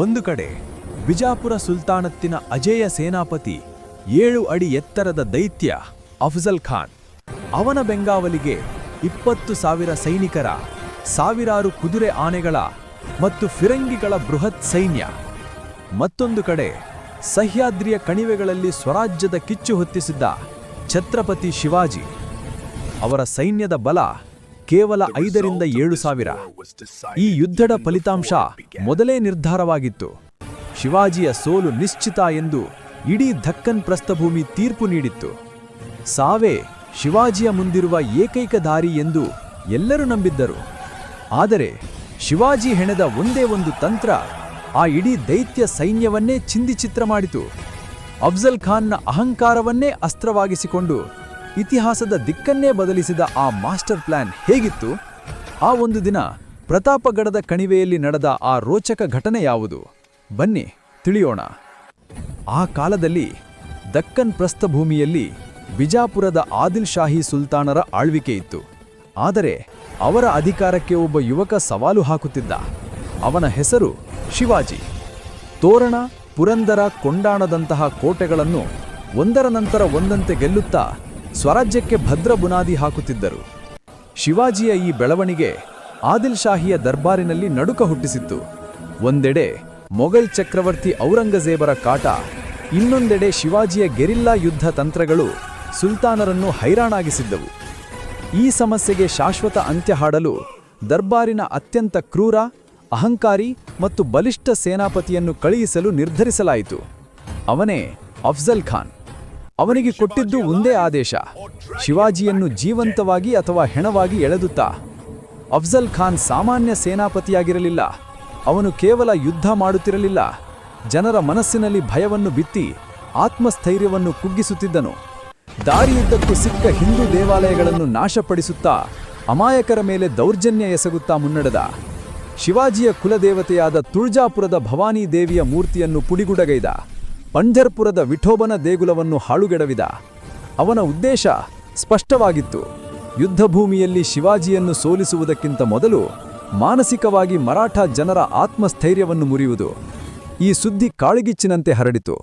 ಒಂದು ಕಡೆ ಬಿಜಾಪುರ ಸುಲ್ತಾನತ್ತಿನ ಅಜೇಯ ಸೇನಾಪತಿ ಏಳು ಅಡಿ ಎತ್ತರದ ದೈತ್ಯ ಅಫಜಲ್ ಖಾನ್. ಅವನ ಬೆಂಗಾವಲಿಗೆ ಇಪ್ಪತ್ತು ಸಾವಿರ ಸೈನಿಕರ, ಸಾವಿರಾರು ಕುದುರೆ ಆನೆಗಳ ಮತ್ತು ಫಿರಂಗಿಗಳ ಬೃಹತ್ ಸೈನ್ಯ. ಮತ್ತೊಂದು ಕಡೆ ಸಹ್ಯಾದ್ರಿಯ ಕಣಿವೆಗಳಲ್ಲಿ ಸ್ವರಾಜ್ಯದ ಕಿಚ್ಚು ಹೊತ್ತಿಸಿದ್ದ ಛತ್ರಪತಿ ಶಿವಾಜಿ. ಅವರ ಸೈನ್ಯದ ಬಲ ಕೇವಲ ಐದರಿಂದ ಏಳು ಸಾವಿರ. ಈ ಯುದ್ಧದ ಫಲಿತಾಂಶ ಮೊದಲೇ ನಿರ್ಧಾರವಾಗಿತ್ತು. ಶಿವಾಜಿಯ ಸೋಲು ನಿಶ್ಚಿತ ಎಂದು ಇಡೀ ಧಕ್ಕನ್ ಪ್ರಸ್ಥಭೂಮಿ ತೀರ್ಪು ನೀಡಿತ್ತು. ಸಾವೇ ಶಿವಾಜಿಯ ಮುಂದಿರುವ ಏಕೈಕ ದಾರಿ ಎಂದು ಎಲ್ಲರೂ ನಂಬಿದ್ದರು. ಆದರೆ ಶಿವಾಜಿ ಹೆಣೆದ ಒಂದೇ ಒಂದು ತಂತ್ರ ಆ ಇಡೀ ದೈತ್ಯ ಸೈನ್ಯವನ್ನೇ ಚಿಂದಿಚಿತ್ರ ಮಾಡಿತು. ಅಫ್ಜಲ್ ಖಾನ್ನ ಅಹಂಕಾರವನ್ನೇ ಅಸ್ತ್ರವಾಗಿಸಿಕೊಂಡು ಇತಿಹಾಸದ ದಿಕ್ಕನ್ನೇ ಬದಲಿಸಿದ ಆ ಮಾಸ್ಟರ್ ಪ್ಲಾನ್ ಹೇಗಿತ್ತು? ಆ ಒಂದು ದಿನ ಪ್ರತಾಪಗಡದ ಕಣಿವೆಯಲ್ಲಿ ನಡೆದ ಆ ರೋಚಕ ಘಟನೆ ಯಾವುದು? ಬನ್ನಿ, ತಿಳಿಯೋಣ. ಆ ಕಾಲದಲ್ಲಿ ದಕ್ಕನ್ ಪ್ರಸ್ಥಭೂಮಿಯಲ್ಲಿ ಬಿಜಾಪುರದ ಆದಿಲ್ ಶಾಹಿ ಸುಲ್ತಾನರ ಆಳ್ವಿಕೆ ಇತ್ತು. ಆದರೆ ಅವರ ಅಧಿಕಾರಕ್ಕೆ ಒಬ್ಬ ಯುವಕ ಸವಾಲು ಹಾಕುತ್ತಿದ್ದ. ಅವನ ಹೆಸರು ಶಿವಾಜಿ. ತೋರಣ, ಪುರಂದರ ಕೊಂಡಾಣದಂತಹ ಕೋಟೆಗಳನ್ನು ಒಂದರ ನಂತರ ಒಂದಂತೆ ಗೆಲ್ಲುತ್ತಾ ಸ್ವರಾಜ್ಯಕ್ಕೆ ಭದ್ರ ಬುನಾದಿ ಹಾಕುತ್ತಿದ್ದರು. ಶಿವಾಜಿಯ ಈ ಬೆಳವಣಿಗೆ ಆದಿಲ್ ಶಾಹಿಯ ದರ್ಬಾರಿನಲ್ಲಿ ನಡುಕ ಹುಟ್ಟಿಸಿತ್ತು. ಒಂದೆಡೆ ಮೊಘಲ್ ಚಕ್ರವರ್ತಿ ಔರಂಗಜೇಬರ ಕಾಟ, ಇನ್ನೊಂದೆಡೆ ಶಿವಾಜಿಯ ಗೆರಿಲ್ಲಾ ಯುದ್ಧ ತಂತ್ರಗಳು ಸುಲ್ತಾನರನ್ನು ಹೈರಾಣಾಗಿಸಿದ್ದವು. ಈ ಸಮಸ್ಯೆಗೆ ಶಾಶ್ವತ ಅಂತ್ಯ ಹಾಡಲು ದರ್ಬಾರಿನ ಅತ್ಯಂತ ಕ್ರೂರ, ಅಹಂಕಾರಿ ಮತ್ತು ಬಲಿಷ್ಠ ಸೇನಾಪತಿಯನ್ನು ಕಳುಹಿಸಲು ನಿರ್ಧರಿಸಲಾಯಿತು. ಅವನೇ ಅಫ್ಜಲ್ ಖಾನ್. ಅವನಿಗೆ ಕೊಟ್ಟಿದ್ದು ಒಂದೇ ಆದೇಶ. ಶಿವಾಜಿಯನ್ನು ಜೀವಂತವಾಗಿ ಅಥವಾ ಹೆಣವಾಗಿ ಎಳೆದುತ್ತಾ, ಅಫ್ಜಲ್ ಖಾನ್ ಸಾಮಾನ್ಯ ಸೇನಾಪತಿಯಾಗಿರಲಿಲ್ಲ. ಅವನು ಕೇವಲ ಯುದ್ಧ ಮಾಡುತ್ತಿರಲಿಲ್ಲ. ಜನರ ಮನಸ್ಸಿನಲ್ಲಿ ಭಯವನ್ನು ಬಿತ್ತಿ, ಆತ್ಮಸ್ಥೈರ್ಯವನ್ನು ಕುಗ್ಗಿಸುತ್ತಿದ್ದನು. ದಾರಿಯುದ್ದಕ್ಕೂ ಸಿಕ್ಕ ಹಿಂದೂ ದೇವಾಲಯಗಳನ್ನು ನಾಶಪಡಿಸುತ್ತಾ, ಅಮಾಯಕರ ಮೇಲೆ ದೌರ್ಜನ್ಯ ಎಸಗುತ್ತಾ ಮುನ್ನಡೆದ. ಶಿವಾಜಿಯ ಕುಲದೇವತೆಯಾದ ತುಳ್ಜಾಪುರದ ಭವಾನಿ ದೇವಿಯ ಮೂರ್ತಿಯನ್ನು ಪುಡಿಗುಡಗೈದ. ಪಂಢರ್ಪುರದ ವಿಠೋಬನ ದೇಗುಲವನ್ನು ಹಾಳುಗೆಡವಿದ. ಅವನ ಉದ್ದೇಶ ಸ್ಪಷ್ಟವಾಗಿತ್ತು. ಯುದ್ಧಭೂಮಿಯಲ್ಲಿ ಶಿವಾಜಿಯನ್ನು ಸೋಲಿಸುವುದಕ್ಕಿಂತ ಮೊದಲು ಮಾನಸಿಕವಾಗಿ ಮರಾಠ ಜನರ ಆತ್ಮಸ್ಥೈರ್ಯವನ್ನು ಮುರಿಯುವುದು ಈ ಸುದ್ದಿ ಕಾಳಿಗಿಚ್ಚಿನಂತೆ ಹರಡಿತು.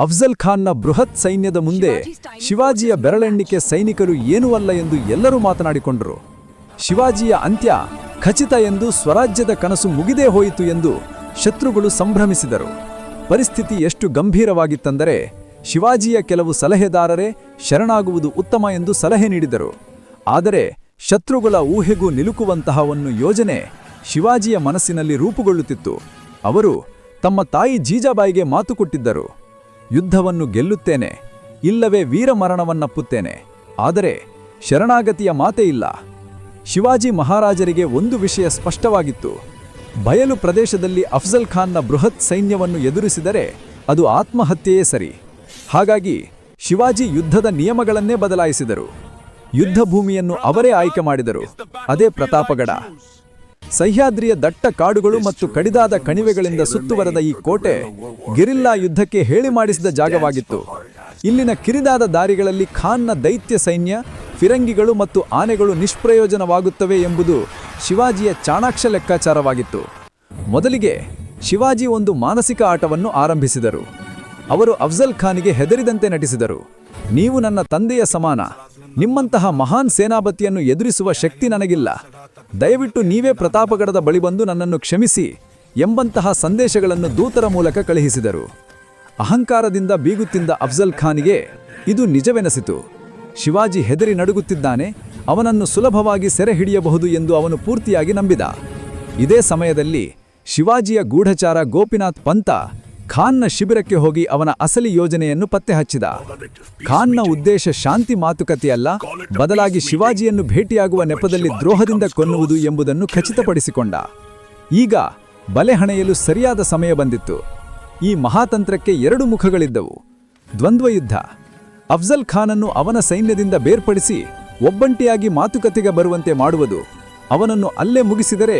ಅಫ್ಜಲ್ ಖಾನ್ನ ಬೃಹತ್ ಸೈನ್ಯದ ಮುಂದೆ ಶಿವಾಜಿಯ ಬೆರಳೆಣ್ಣಿಕೆ ಸೈನಿಕರು ಏನೂ ಅಲ್ಲ ಎಂದು ಎಲ್ಲರೂ ಮಾತನಾಡಿಕೊಂಡರು. ಶಿವಾಜಿಯ ಅಂತ್ಯ ಖಚಿತ ಎಂದು ಸ್ವರಾಜ್ಯದ ಕನಸು ಮುಗಿದೇ ಹೋಯಿತು ಎಂದು ಶತ್ರುಗಳು ಸಂಭ್ರಮಿಸಿದರು. ಪರಿಸ್ಥಿತಿ ಎಷ್ಟು ಗಂಭೀರವಾಗಿತ್ತಂದರೆ ಶಿವಾಜಿಯ ಕೆಲವು ಸಲಹೆದಾರರೇ ಶರಣಾಗುವುದು ಉತ್ತಮ ಎಂದು ಸಲಹೆ ನೀಡಿದರು. ಆದರೆ ಶತ್ರುಗಳ ಊಹೆಗೂ ನಿಲುಕುವಂತಹ ಒಂದು ಯೋಜನೆ ಶಿವಾಜಿಯ ಮನಸ್ಸಿನಲ್ಲಿ ರೂಪುಗೊಳ್ಳುತ್ತಿತ್ತು. ಅವರು ತಮ್ಮ ತಾಯಿ ಜೀಜಾಬಾಯಿಗೆ ಮಾತು ಕೊಟ್ಟಿದ್ದರು. ಯುದ್ಧವನ್ನು ಗೆಲ್ಲುತ್ತೇನೆ, ಇಲ್ಲವೇ ವೀರಮರಣವನ್ನಪ್ಪುತ್ತೇನೆ ಆದರೆ ಶರಣಾಗತಿಯ ಮಾತೇ ಇಲ್ಲ. ಶಿವಾಜಿ ಮಹಾರಾಜರಿಗೆ ಒಂದು ವಿಷಯ ಸ್ಪಷ್ಟವಾಗಿತ್ತು. ಬಯಲು ಪ್ರದೇಶದಲ್ಲಿ ಅಫ್ಜಲ್ ಖಾನ್ನ ಬೃಹತ್ ಸೈನ್ಯವನ್ನು ಎದುರಿಸಿದರೆ ಅದು ಆತ್ಮಹತ್ಯೆಯೇ ಸರಿ. ಹಾಗಾಗಿ ಶಿವಾಜಿ ಯುದ್ಧದ ನಿಯಮಗಳನ್ನೇ ಬದಲಾಯಿಸಿದರು. ಯುದ್ಧ ಭೂಮಿಯನ್ನು ಅವರೇ ಆಯ್ಕೆ ಮಾಡಿದರು. ಅದೇ ಪ್ರತಾಪಗಡ. ಸಹ್ಯಾದ್ರಿಯ ದಟ್ಟ ಕಾಡುಗಳು ಮತ್ತು ಕಡಿದಾದ ಕಣಿವೆಗಳಿಂದ ಸುತ್ತುವರೆದ ಈ ಕೋಟೆ ಗಿರಿಲ್ಲಾ ಯುದ್ಧಕ್ಕೆ ಹೇಳಿ ಮಾಡಿಸಿದ ಜಾಗವಾಗಿತ್ತು. ಇಲ್ಲಿನ ಕಿರಿದಾದ ದಾರಿಗಳಲ್ಲಿ ಖಾನ್ನ ದೈತ್ಯ ಸೈನ್ಯ, ಫಿರಂಗಿಗಳು ಮತ್ತು ಆನೆಗಳು ನಿಷ್ಪ್ರಯೋಜನವಾಗುತ್ತವೆ ಎಂಬುದು ಶಿವಾಜಿಯ ಚಾಣಾಕ್ಷ ಲೆಕ್ಕಾಚಾರವಾಗಿತ್ತು. ಮೊದಲಿಗೆ ಶಿವಾಜಿ ಒಂದು ಮಾನಸಿಕ ಆಟವನ್ನು ಆರಂಭಿಸಿದರು. ಅವರು ಅಫ್ಜಲ್ ಖಾನಿಗೆ ಹೆದರಿದಂತೆ ನಟಿಸಿದರು. ನೀವು ನನ್ನ ತಂದೆಯ ಸಮಾನ. ನಿಮ್ಮಂತಹ ಮಹಾನ್ ಸೇನಾಪತಿಯನ್ನು ಎದುರಿಸುವ ಶಕ್ತಿ ನನಗಿಲ್ಲ. ದಯವಿಟ್ಟು ನೀವೇ ಪ್ರತಾಪಗಡದ ಬಳಿ ಬಂದು ನನ್ನನ್ನು ಕ್ಷಮಿಸಿ ಎಂಬಂತಹ ಸಂದೇಶಗಳನ್ನು ದೂತರ ಮೂಲಕ ಕಳುಹಿಸಿದರು. ಅಹಂಕಾರದಿಂದ ಬೀಗುತ್ತಿದ್ದ ಅಫ್ಜಲ್ ಖಾನಿಗೆ ಇದು ನಿಜವೆನಿಸಿತು. ಶಿವಾಜಿ ಹೆದರಿ ನಡುಗುತ್ತಿದ್ದಾನೆ, ಅವನನ್ನು ಸುಲಭವಾಗಿ ಸೆರೆ ಹಿಡಿಯಬಹುದು ಎಂದು ಅವನು ಪೂರ್ತಿಯಾಗಿ ನಂಬಿದ. ಇದೇ ಸಮಯದಲ್ಲಿ ಶಿವಾಜಿಯ ಗೂಢಚಾರ ಗೋಪಿನಾಥ್ ಪಂತ ಖಾನ್ನ ಶಿಬಿರಕ್ಕೆ ಹೋಗಿ ಅವನ ಅಸಲಿ ಯೋಜನೆಯನ್ನು ಪತ್ತೆ ಹಚ್ಚಿದ ಖಾನ್ನ ಉದ್ದೇಶ ಶಾಂತಿ ಮಾತುಕತೆಯಲ್ಲ, ಬದಲಾಗಿ ಶಿವಾಜಿಯನ್ನು ಭೇಟಿಯಾಗುವ ನೆಪದಲ್ಲಿ ದ್ರೋಹದಿಂದ ಕೊನ್ನುವುದು ಎಂಬುದನ್ನು ಖಚಿತಪಡಿಸಿಕೊಂಡ. ಈಗ ಬಲೆ ಹಣೆಯಲು ಸರಿಯಾದ ಸಮಯ ಬಂದಿತ್ತು. ಈ ಮಹಾತಂತ್ರಕ್ಕೆ ಎರಡು ಮುಖಗಳಿದ್ದವು. ದ್ವಂದ್ವ ಯುದ್ಧ ಅಫ್ಜಲ್ ಖಾನನ್ನು ಅವನ ಸೈನ್ಯದಿಂದ ಬೇರ್ಪಡಿಸಿ ಒಬ್ಬಂಟಿಯಾಗಿ ಮಾತುಕತೆಗೆ ಬರುವಂತೆ ಮಾಡುವುದು, ಅವನನ್ನು ಅಲ್ಲೇ ಮುಗಿಸಿದರೆ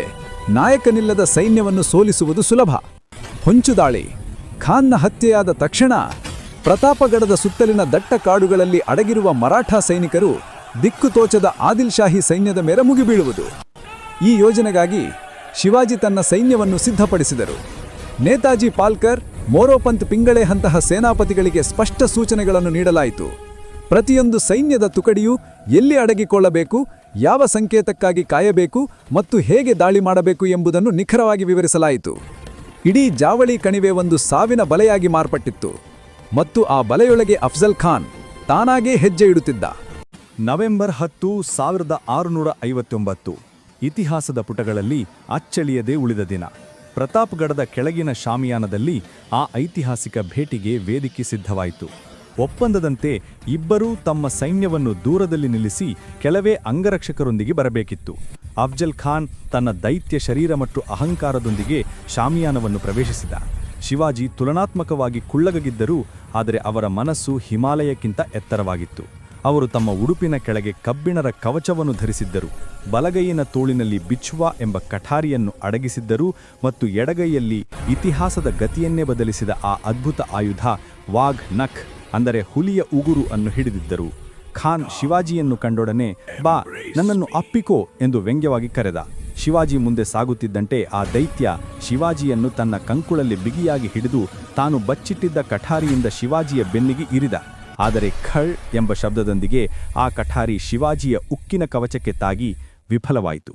ನಾಯಕನಿಲ್ಲದ ಸೈನ್ಯವನ್ನು ಸೋಲಿಸುವುದು ಸುಲಭ. ಹೊಂಚುದಾಳಿ. ಖಾನ್ನ ಹತ್ಯೆಯಾದ ತಕ್ಷಣ ಪ್ರತಾಪಗಡದ ಸುತ್ತಲಿನ ದಟ್ಟ ಕಾಡುಗಳಲ್ಲಿ ಅಡಗಿರುವ ಮರಾಠ ಸೈನಿಕರು ದಿಕ್ಕು ತೋಚದ ಆದಿಲ್ ಶಾಹಿ ಸೈನ್ಯದ ಮೇರೆ ಮುಗಿಬೀಳುವುದು. ಈ ಯೋಜನೆಗಾಗಿ ಶಿವಾಜಿ ತನ್ನ ಸೈನ್ಯವನ್ನು ಸಿದ್ಧಪಡಿಸಿದರು. ನೇತಾಜಿ ಪಾಲ್ಕರ್, ಮೋರೋಪಂತ್ ಪಿಂಗಳೆ ಅಂತಹ ಸೇನಾಪತಿಗಳಿಗೆ ಸ್ಪಷ್ಟ ಸೂಚನೆಗಳನ್ನು ನೀಡಲಾಯಿತು. ಪ್ರತಿಯೊಂದು ಸೈನ್ಯದ ತುಕಡಿಯು ಎಲ್ಲಿ ಅಡಗಿಕೊಳ್ಳಬೇಕು, ಯಾವ ಸಂಕೇತಕ್ಕಾಗಿ ಕಾಯಬೇಕು ಮತ್ತು ಹೇಗೆ ದಾಳಿ ಮಾಡಬೇಕು ಎಂಬುದನ್ನು ನಿಖರವಾಗಿ ವಿವರಿಸಲಾಯಿತು. ಇಡೀ ಜಾವಳಿ ಕಣಿವೆ ಒಂದು ಸಾವಿನ ಬಲೆಯಾಗಿ ಮಾರ್ಪಟ್ಟಿತ್ತು ಮತ್ತು ಆ ಬಲೆಯೊಳಗೆ ಅಫ್ಜಲ್ ಖಾನ್ ತಾನಾಗೇ ಹೆಜ್ಜೆ ಇಡುತ್ತಿದ್ದ. ನವೆಂಬರ್ ಹತ್ತು, ಸಾವಿರದ ಆರುನೂರ ಐವತ್ತೊಂಬತ್ತು ಇತಿಹಾಸದ ಪುಟಗಳಲ್ಲಿ ಅಚ್ಚಳಿಯದೇ ಉಳಿದ ದಿನ. ಪ್ರತಾಪ್ಗಢದ ಕೆಳಗಿನ ಶಾಮಿಯಾನದಲ್ಲಿ ಆ ಐತಿಹಾಸಿಕ ಭೇಟಿಗೆ ವೇದಿಕೆ ಸಿದ್ಧವಾಯಿತು. ಒಪ್ಪಂದದಂತೆ ಇಬ್ಬರೂ ತಮ್ಮ ಸೈನ್ಯವನ್ನು ದೂರದಲ್ಲಿ ನಿಲ್ಲಿಸಿ ಕೆಲವೇ ಅಂಗರಕ್ಷಕರೊಂದಿಗೆ ಬರಬೇಕಿತ್ತು. ಅಫ್ಜಲ್ ಖಾನ್ ತನ್ನ ದೈತ್ಯ ಶರೀರ ಮತ್ತು ಅಹಂಕಾರದೊಂದಿಗೆ ಶಾಮಿಯಾನವನ್ನು ಪ್ರವೇಶಿಸಿದ. ಶಿವಾಜಿ ತುಲನಾತ್ಮಕವಾಗಿ ಕುಳ್ಳಗಗಿದ್ದರೂ, ಆದರೆ ಅವರ ಮನಸ್ಸು ಹಿಮಾಲಯಕ್ಕಿಂತ ಎತ್ತರವಾಗಿತ್ತು. ಅವರು ತಮ್ಮ ಉಡುಪಿನ ಕೆಳಗೆ ಕಬ್ಬಿಣರ ಕವಚವನ್ನು ಧರಿಸಿದ್ದರು. ಬಲಗೈಯಿನ ತೋಳಿನಲ್ಲಿ ಬಿಚ್ಚುವ ಎಂಬ ಕಠಾರಿಯನ್ನು ಅಡಗಿಸಿದ್ದರು ಮತ್ತು ಎಡಗೈಯಲ್ಲಿ ಇತಿಹಾಸದ ಗತಿಯನ್ನೇ ಬದಲಿಸಿದ ಆ ಅದ್ಭುತ ಆಯುಧ ವಾಘ್ ನಖ್, ಅಂದರೆ ಹುಲಿಯ ಉಗುರು ಅನ್ನು ಹಿಡಿದಿದ್ದರು. ಖಾನ್ ಶಿವಾಜಿಯನ್ನು ಕಂಡೊಡನೆ, ಬಾ, ನನ್ನನ್ನು ಅಪ್ಪಿಕೋ ಎಂದು ವ್ಯಂಗ್ಯವಾಗಿ ಕರೆದ. ಶಿವಾಜಿ ಮುಂದೆ ಸಾಗುತ್ತಿದ್ದಂತೆ ಆ ದೈತ್ಯ ಶಿವಾಜಿಯನ್ನು ತನ್ನ ಕಂಕುಳಲ್ಲಿ ಬಿಗಿಯಾಗಿ ಹಿಡಿದು ತಾನು ಬಚ್ಚಿಟ್ಟಿದ್ದ ಕಠಾರಿಯಿಂದ ಶಿವಾಜಿಯ ಬೆನ್ನಿಗೆ ಇರಿದ. ಆದರೆ ಖಳ್ ಎಂಬ ಶಬ್ದದೊಂದಿಗೆ ಆ ಕಠಾರಿ ಶಿವಾಜಿಯ ಉಕ್ಕಿನ ಕವಚಕ್ಕೆ ತಾಗಿ ವಿಫಲವಾಯಿತು.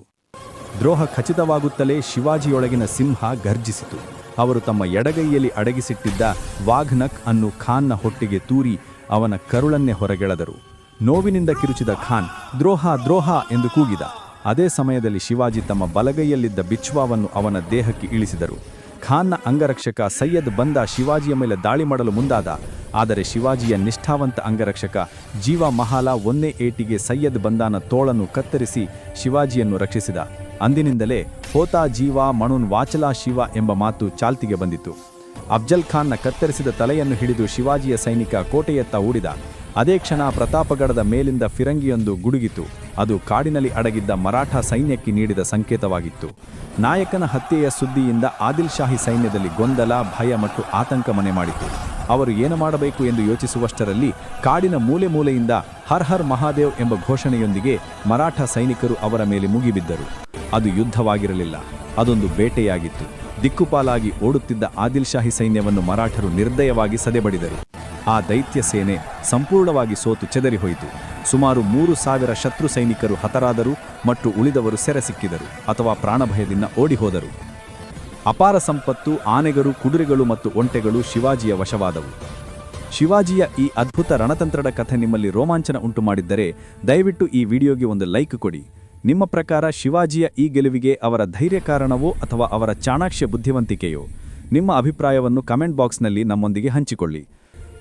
ದ್ರೋಹ ಖಚಿತವಾಗುತ್ತಲೇ ಶಿವಾಜಿಯೊಳಗಿನ ಸಿಂಹ ಗರ್ಜಿಸಿತು. ಅವರು ತಮ್ಮ ಎಡಗೈಯಲ್ಲಿ ಅಡಗಿಸಿಟ್ಟಿದ್ದ ವಾಘ್ನಕ್ ಅನ್ನು ಖಾನ್ನ ಹೊಟ್ಟೆಗೆ ತೂರಿ ಅವನ ಕರುಳನ್ನೇ ಹೊರಗೆಳೆದರು. ನೋವಿನಿಂದ ಕಿರುಚಿದ ಖಾನ್, ದ್ರೋಹ ದ್ರೋಹ ಎಂದು ಕೂಗಿದ. ಅದೇ ಸಮಯದಲ್ಲಿ ಶಿವಾಜಿ ತಮ್ಮ ಬಲಗೈಯಲ್ಲಿದ್ದ ಬಿಚ್ವಾವನ್ನು ಅವನ ದೇಹಕ್ಕೆ ಇಳಿಸಿದರು. ಖಾನ್ನ ಅಂಗರಕ್ಷಕ ಸೈಯದ್ ಬಂದ ಶಿವಾಜಿಯ ಮೇಲೆ ದಾಳಿ ಮಾಡಲು ಮುಂದಾದ ಆದರೆ ಶಿವಾಜಿಯ ನಿಷ್ಠಾವಂತ ಅಂಗರಕ್ಷಕ ಜೀವ ಮಹಾಲ ಒಂದೇ ಏಟಿಗೆ ಸೈಯದ್ ಬಂದಾನ ತೋಳನ್ನು ಕತ್ತರಿಸಿ ಶಿವಾಜಿಯನ್ನು ರಕ್ಷಿಸಿದ. ಅಂದಿನಿಂದಲೇ ಹೋತಾ ಜೀವ ಮಣುನ್ ವಾಚಲಾ ಶಿವ ಎಂಬ ಮಾತು ಚಾಲ್ತಿಗೆ ಬಂದಿತು ಅಫ್ಜಲ್ ಖಾನ್ನ ಕತ್ತರಿಸಿದ ತಲೆಯನ್ನು ಹಿಡಿದು ಶಿವಾಜಿಯ ಸೈನಿಕ ಕೋಟೆಯತ್ತ ಓಡಿದ ಅದೇ ಕ್ಷಣ ಪ್ರತಾಪಗಢದ ಮೇಲಿಂದ ಫಿರಂಗಿಯೊಂದು ಗುಡುಗಿತು. ಅದು ಕಾಡಿನಲ್ಲಿ ಅಡಗಿದ್ದ ಮರಾಠ ಸೈನ್ಯಕ್ಕೆ ನೀಡಿದ ಸಂಕೇತವಾಗಿತ್ತು. ನಾಯಕನ ಹತ್ಯೆಯ ಸುದ್ದಿಯಿಂದ ಆದಿಲ್ ಶಾಹಿ ಸೈನ್ಯದಲ್ಲಿ ಗೊಂದಲ, ಭಯ ಮತ್ತು ಆತಂಕ ಮನೆ ಮಾಡಿತು. ಅವರು ಏನು ಮಾಡಬೇಕು ಎಂದು ಯೋಚಿಸುವಷ್ಟರಲ್ಲಿ ಕಾಡಿನ ಮೂಲೆ ಮೂಲೆಯಿಂದ ಹರ್ ಹರ್ ಮಹಾದೇವ್ ಎಂಬ ಘೋಷಣೆಯೊಂದಿಗೆ ಮರಾಠ ಸೈನಿಕರು ಅವರ ಮೇಲೆ ಮುಗಿಬಿದ್ದರು. ಅದು ಯುದ್ಧವಾಗಿರಲಿಲ್ಲ. ಅದೊಂದು ಬೇಟೆಯಾಗಿತ್ತು. ದಿಕ್ಕುಪಾಲಾಗಿ ಓಡುತ್ತಿದ್ದ ಆದಿಲ್ ಶಾಹಿ ಸೈನ್ಯವನ್ನು ಮರಾಠರು ನಿರ್ದಯವಾಗಿ ಸದೆಬಡಿದರು. ಆ ದೈತ್ಯ ಸೇನೆ ಸಂಪೂರ್ಣವಾಗಿ ಸೋತು ಚೆದರಿಹೋಯಿತು ಸುಮಾರು ಮೂರು ಸಾವಿರ ಶತ್ರು ಸೈನಿಕರು ಹತರಾದರು ಮತ್ತು ಉಳಿದವರು ಸೆರೆ ಸಿಕ್ಕಿದರು ಅಥವಾ ಪ್ರಾಣಭಯದಿಂದ ಓಡಿಹೋದರು. ಅಪಾರ ಸಂಪತ್ತು, ಆನೆಗಳು, ಕುದುರೆಗಳು ಮತ್ತು ಒಂಟೆಗಳು ಶಿವಾಜಿಯ ವಶವಾದವು. ಶಿವಾಜಿಯ ಈ ಅದ್ಭುತ ರಣತಂತ್ರದ ಕಥೆ ನಿಮ್ಮಲ್ಲಿ ರೋಮಾಂಚನ ಉಂಟು ಮಾಡಿದ್ದರೆ ದಯವಿಟ್ಟು ಈ ವಿಡಿಯೋಗೆ ಒಂದು ಲೈಕ್ ಕೊಡಿ. ನಿಮ್ಮ ಪ್ರಕಾರ ಶಿವಾಜಿಯ ಈ ಗೆಲುವಿಗೆ ಅವರ ಧೈರ್ಯ ಕಾರಣವೋ ಅಥವಾ ಅವರ ಚಾಣಾಕ್ಷ್ಯ ಬುದ್ಧಿವಂತಿಕೆಯೋ? ನಿಮ್ಮ ಅಭಿಪ್ರಾಯವನ್ನು ಕಮೆಂಟ್ ಬಾಕ್ಸ್ನಲ್ಲಿ ನಮ್ಮೊಂದಿಗೆ ಹಂಚಿಕೊಳ್ಳಿ.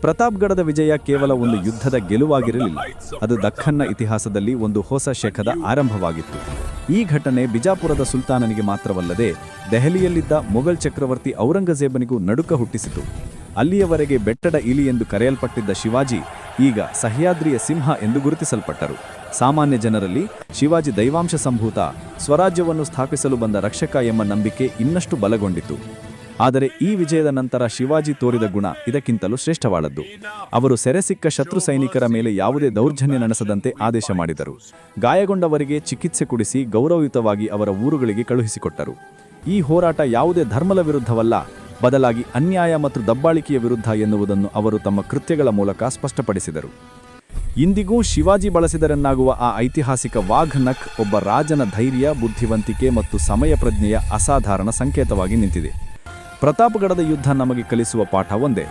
ಪ್ರತಾಪ್ಗಢದ ವಿಜಯ ಕೇವಲ ಒಂದು ಯುದ್ಧದ ಗೆಲುವಾಗಿರಲಿಲ್ಲ. ಅದು ದಖ್ಖನ್ನ ಇತಿಹಾಸದಲ್ಲಿ ಒಂದು ಹೊಸ ಶಕದ ಆರಂಭವಾಗಿತ್ತು. ಈ ಘಟನೆ ಬಿಜಾಪುರದ ಸುಲ್ತಾನನಿಗೆ ಮಾತ್ರವಲ್ಲದೆ ದೆಹಲಿಯಲ್ಲಿದ್ದ ಮೊಘಲ್ ಚಕ್ರವರ್ತಿ ಔರಂಗಜೇಬನಿಗೂ ನಡುಕ ಹುಟ್ಟಿಸಿತು. ಅಲ್ಲಿಯವರೆಗೆ ಬೆಟ್ಟದ ಇಲಿ ಎಂದು ಕರೆಯಲ್ಪಟ್ಟಿದ್ದ ಶಿವಾಜಿ ಈಗ ಸಹ್ಯಾದ್ರಿಯ ಸಿಂಹ ಎಂದು ಗುರುತಿಸಲ್ಪಟ್ಟರು. ಸಾಮಾನ್ಯ ಜನರಲ್ಲಿ ಶಿವಾಜಿ ದೈವಾಂಶ ಸಂಭೂತ, ಸ್ವರಾಜ್ಯವನ್ನು ಸ್ಥಾಪಿಸಲು ಬಂದ ರಕ್ಷಕ ಎಂಬ ನಂಬಿಕೆ ಇನ್ನಷ್ಟು ಬಲಗೊಂಡಿತು ಆದರೆ ಈ ವಿಜಯದ ನಂತರ ಶಿವಾಜಿ ತೋರಿದ ಗುಣ ಇದಕ್ಕಿಂತಲೂ ಶ್ರೇಷ್ಠವಾದದ್ದು. ಅವರು ಸೆರೆಸಿಕ್ಕ ಶತ್ರು ಸೈನಿಕರ ಮೇಲೆ ಯಾವುದೇ ದೌರ್ಜನ್ಯ ನಡೆಸದಂತೆ ಆದೇಶ ಮಾಡಿದರು. ಗಾಯಗೊಂಡವರಿಗೆ ಚಿಕಿತ್ಸೆ ಕೊಡಿಸಿ ಗೌರವಯುತವಾಗಿ ಅವರ ಊರುಗಳಿಗೆ ಕಳುಹಿಸಿಕೊಟ್ಟರು. ಈ ಹೋರಾಟ ಯಾವುದೇ ಧರ್ಮದ ವಿರುದ್ಧವಲ್ಲ, ಬದಲಾಗಿ ಅನ್ಯಾಯ ಮತ್ತು ದಬ್ಬಾಳಿಕೆಯ ವಿರುದ್ಧ ಎನ್ನುವುದನ್ನು ಅವರು ತಮ್ಮ ಕೃತ್ಯಗಳ ಮೂಲಕ ಸ್ಪಷ್ಟಪಡಿಸಿದರು. ಇಂದಿಗೂ ಶಿವಾಜಿ ಬಳಸಿದರೆನ್ನಾಗುವ ಆ ಐತಿಹಾಸಿಕ ವಾಘ್ ನಖ್ ಒಬ್ಬ ರಾಜನ ಧೈರ್ಯ, ಬುದ್ಧಿವಂತಿಕೆ ಮತ್ತು ಸಮಯ ಪ್ರಜ್ಞೆಯ ಅಸಾಧಾರಣ ಸಂಕೇತವಾಗಿ ನಿಂತಿದೆ. ಪ್ರತಾಪಗಢದ ಯುದ್ಧ ನಮಗೆ ಕಲಿಸುವ ಪಾಠ ಒಂದೇ.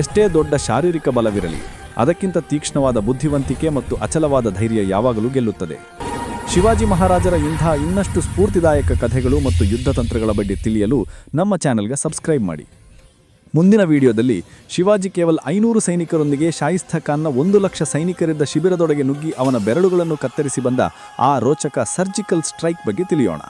ಎಷ್ಟೇ ದೊಡ್ಡ ಶಾರೀರಿಕ ಬಲವಿರಲಿ, ಅದಕ್ಕಿಂತ ತೀಕ್ಷ್ಣವಾದ ಬುದ್ಧಿವಂತಿಕೆ ಮತ್ತು ಅಚಲವಾದ ಧೈರ್ಯ ಯಾವಾಗಲೂ ಗೆಲ್ಲುತ್ತದೆ. ಶಿವಾಜಿ ಮಹಾರಾಜರ ಇಂಥ ಇನ್ನಷ್ಟು ಸ್ಫೂರ್ತಿದಾಯಕ ಕಥೆಗಳು ಮತ್ತು ಯುದ್ಧ ತಂತ್ರಗಳ ಬಗ್ಗೆ ತಿಳಿಯಲು ನಮ್ಮ ಚಾನೆಲ್ಗೆ ಸಬ್ಸ್ಕ್ರೈಬ್ ಮಾಡಿ. ಮುಂದಿನ ವಿಡಿಯೋದಲ್ಲಿ ಶಿವಾಜಿ ಕೇವಲ ಐನೂರು ಸೈನಿಕರೊಂದಿಗೆ ಶಾಯಿಸ್ತ ಖಾನ್ನ ಒಂದು ಲಕ್ಷ ಸೈನಿಕರಿದ್ದ ಶಿಬಿರದೊಳಗೆ ನುಗ್ಗಿ ಅವನ ಬೆರಳುಗಳನ್ನು ಕತ್ತರಿಸಿ ಬಂದ ಆ ರೋಚಕ ಸರ್ಜಿಕಲ್ ಸ್ಟ್ರೈಕ್ ಬಗ್ಗೆ ತಿಳಿಯೋಣ.